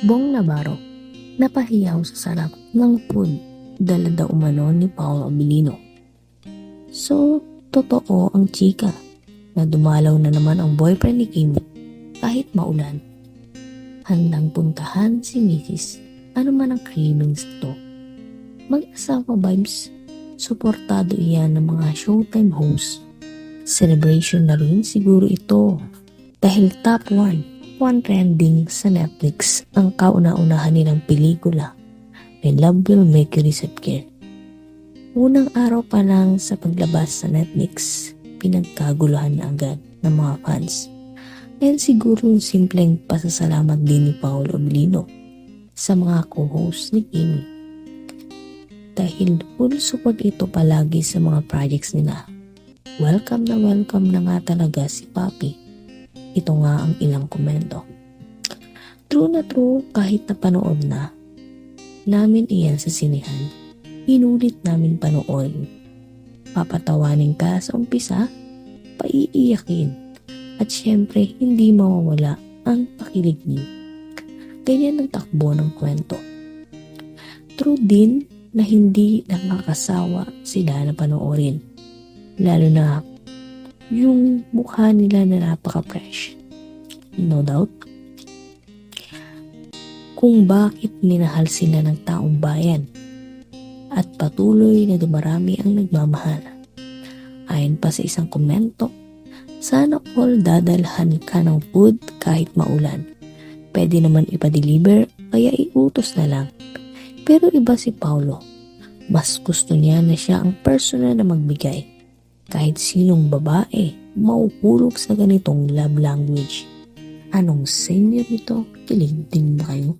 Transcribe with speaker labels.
Speaker 1: Bong Navarro, napahiyaw sa sarap ng food dala daw umano ni Paolo Abilino. So, totoo ang chika na dumalaw na naman ang boyfriend ni Kim kahit maulan. Handang puntahan si Mrs. Ano man ang cravings to. Mag-asawa vibes, suportado iyan ng mga showtime hosts. Celebration na rin siguro ito dahil top 1, one trending sa Netflix ang kauna-unahan nilang pelikula may Love Will Make You Disappear. Unang araw pa lang sa paglabas sa Netflix, pinagkaguluhan na agad ng mga fans. Dahil siguro simpleng pasasalamat din ni Paolo Abilino sa mga co-host ni Kimi. Dahil full support ito palagi sa mga projects nila. Welcome na welcome na nga talaga si Papi. Ito nga ang ilang komento. True na true kahit napanood na namin iyan sa sinihan. Inulit namin panoorin. Papatawanin ka sa umpisa, paiiyakin, at syempre hindi mawawala ang pakilig niyo. Ganyan ang takbo ng kwento. True din na hindi nakakasawa sila na panoorin. Lalo na yung mukha nila na napaka-fresh. No doubt kung bakit minahal sila ng taong bayan at patuloy na dumarami ang nagmamahal. Ayon pa sa isang komento, sana all dadalhan ka ng food kahit maulan. Pwede naman ipa-deliver kaya iutos na lang. Pero iba si Paulo. Mas gusto niya na siya ang personal na magbigay. Kahit sinong babae, mauhulog sa ganitong love language. Anong senior nito? Kilig din ba kayo?